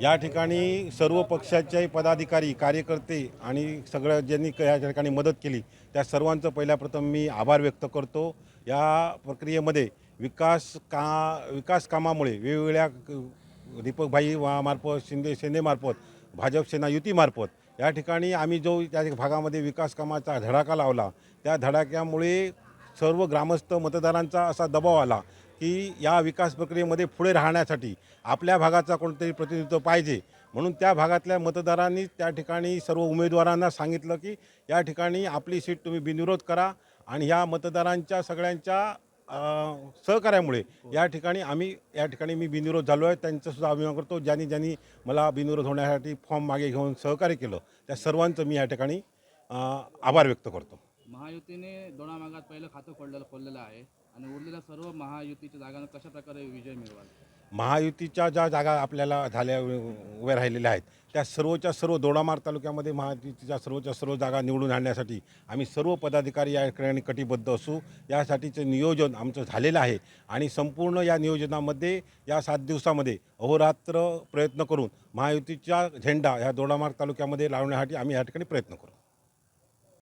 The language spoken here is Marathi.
या ठिकाणी सर्व पक्षाचे पदाधिकारी कार्यकर्ते आणि सगळं ज्यांनी क- या ठिकाणी मदत केली त्या सर्वांचं पहिल्या प्रथम मी आभार व्यक्त करतो. या प्रक्रियेमध्ये विकास का विकास कामामुळे वेगवेगळ्या दीपकभाई मार्फत शिंदे सेनेमार्फत भाजप सेना युतीमार्फत या ठिकाणी आम्ही जो त्या भागामध्ये विकास कामाचा धडाका लावला त्या धडाक्यामुळे सर्व ग्रामस्थ मतदारांचा असा दबाव आला. की या विकास प्रक्रियेमध्ये पुढे राहण्यासाठी आपल्या भागाचा कोणतरी प्रतिनिधित्व पाहिजे. म्हणून त्या भागातल्या मतदारांनी त्या ठिकाणी सर्व उमेदवारांना सांगितलं की या ठिकाणी आपली सीट तुम्ही बिनविरोध करा आणि ह्या मतदारांच्या सगळ्यांच्या सहकार्यामुळे या ठिकाणी आम्ही या ठिकाणी मी बिनविरोध झालो आहे. त्यांचासुद्धा अभिमान करतो. ज्यांनी ज्यांनी मला बिनविरोध होण्यासाठी फॉर्म मागे घेऊन सहकार्य केलं त्या सर्वांचं मी या ठिकाणी आभार व्यक्त करतो. महायुतीने दोना भागात पहिलं खातं खोललेलं खोललेलं आहे. आणि उरलेल्या सर्व महायुतीच्या जागांना कशा प्रकारे विजय मिळवाल? महायुतीच्या ज्या जागा आपल्याला झाल्या उभ्या राहिलेल्या आहेत त्या सर्वच्या सर्व दोडामार्ग तालुक्यामध्ये महायुतीच्या सर्वच्या सर्व जागा निवडून आणण्यासाठी आम्ही सर्व पदाधिकारी या ठिकाणी कटिबद्ध असू यासाठीचं नियोजन आमचं झालेलं आहे. आणि संपूर्ण या नियोजनामध्ये या सात दिवसामध्ये अहोरात्र प्रयत्न करून महायुतीचा झेंडा ह्या दोडामार्ग तालुक्यामध्ये लावण्यासाठी आम्ही या ठिकाणी प्रयत्न करू.